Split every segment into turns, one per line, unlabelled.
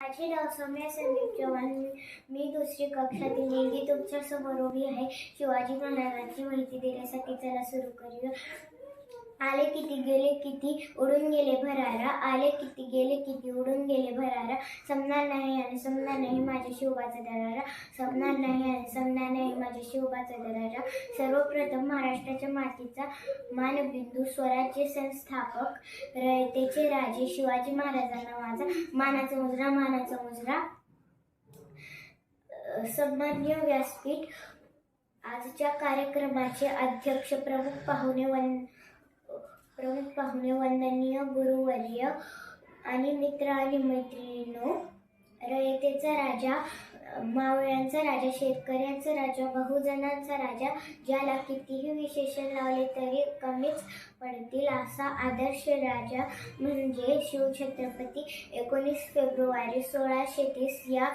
माझे नाव सौम्या संदीप चव्हाण मी- दुसरी कक्षातील मुलगी तुमच्यासमोर उभी आहे. शिवाजी महाराजांची माहिती देण्यासाठी चला सुरू करूया. आले किती गेले किती उडून गेले भरारा. आले किती गेले किती उडून गेले भरारा. समणार नाही आणि समणार नाही माझ्या शिवबाचा दरारा. समणार नाही आणि समणार नाही माझ्या शिवबाचा दरारा. सर्वप्रथम महाराष्ट्राच्या मातीचा मानबिंदू स्वराज्य संस्थापक रयतेचे राजे शिवाजी महाराजांना माझा मानाचा मुजरा मानाचा मुजरा. सन्मान्य व्यासपीठ. आजच्या कार्यक्रमाचे अध्यक्ष प्रमुख पाहुणे वन प्रमुख पाहुणे वंदनीय गुरुवर्य आणि मित्र आणि मैत्रिणींनो रयतेचा राजा मावळ्यांचा राजा शेतकऱ्यांचा राजा बहुजनांचा राजा ज्याला कितीही विशेषण लावले तरी कमीच पडतील असा आदर्श राजा म्हणजे शिवछत्रपती. एकोणीस फेब्रुवारी सोळाशे तीस या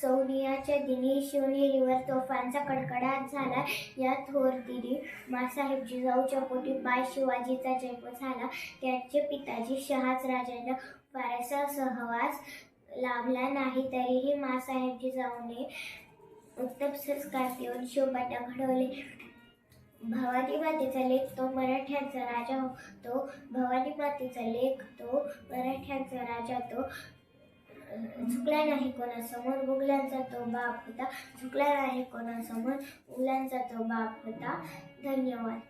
सौनियाच्या दिनी शिवनेरीवर तोफांचा कडकडाट झाला. या थोर दिनी मासाहेब जिजाऊच्या पोटी बाय शिवाजीचा जन्म झाला. त्यांचे पिताजी शहाज राजांना फारसा सहवास लाभला नाही तरीही मासाहेब जाऊने उत्तम संस्कार देऊन शिवबाटा घडवले भवानी मातेचा लेख तो मराठ्यांचा राजा तो भवानी मातेचा लेख तो मराठ्यांचा राजा तो झुकला नाही कोणासमोर मुघलांचा तो बाप होता. झुकला नाही कोणासमोर मुघलांचा तो बाप होता. धन्यवाद.